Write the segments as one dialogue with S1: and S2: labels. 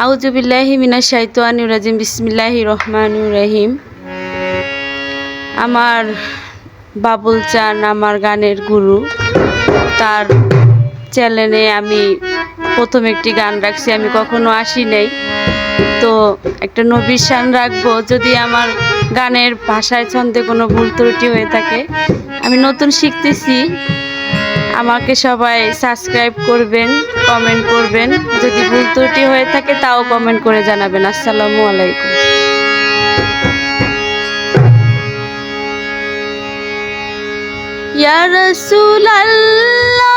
S1: আউজুবিল্লাহি মিনাশ শাইতানির রাজিম, বিসমিল্লাহির রহমানির রহিম। আমার বাবুল চান, আমার গানের গুরু। তার চ্যানেলে আমি প্রথম একটি গান রাখছি, আমি কখনো আসি নাই। তো একটা নবীর শান রাখব, যদি আমার গানের ভাষায় ছন্দে কোনো ভুল ত্রুটি হয়ে থাকে। আমি নতুন শিখতেছি। আমাকে সবাই সাবস্ক্রাইব করবেন কমেন্ট করবেন। যদি ভুল ত্রুটি হয়ে থাকে, তাও কমেন্ট করে জানাবেন। আসসালামু আলাইকুম। ইয়া রাসূলাল্লাহ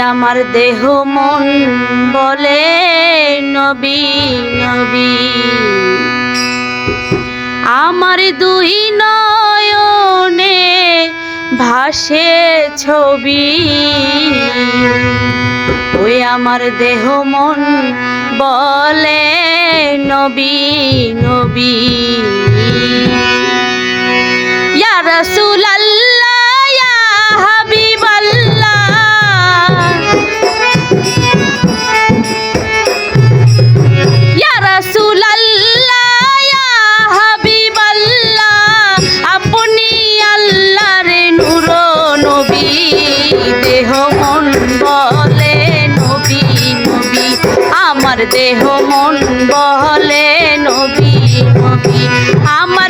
S1: আমার দেহ মন বলে, নবী নবী। আমার দুই নয়নে ভাসে ছবি। ওই আমার দেহ মন বলে, নবী নবী। ইয়া রাসূলাল্লাহ, ইয়া হাবিবাল্লাহ দেহ মন বলে নবী নবী আমার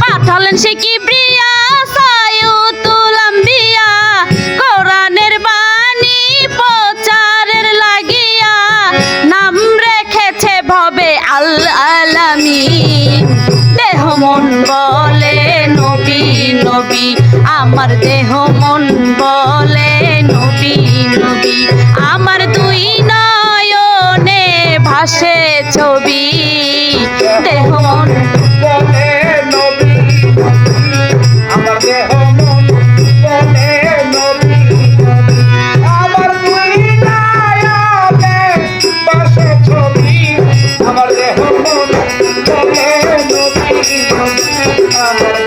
S1: পাঠালেন সে কি লাগিয়া নাম রেখেছে আল নবী, আমার দেহ মন বলে নবী নবী, আমার দুই নয়নে ভাসে ছবি।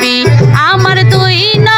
S2: নবী আমার দুই না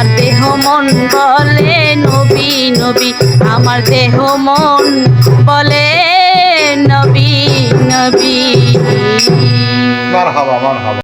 S1: আমার দেহ মন বলে নবী নবী। আমার দেহ মন বলে নবী নবী।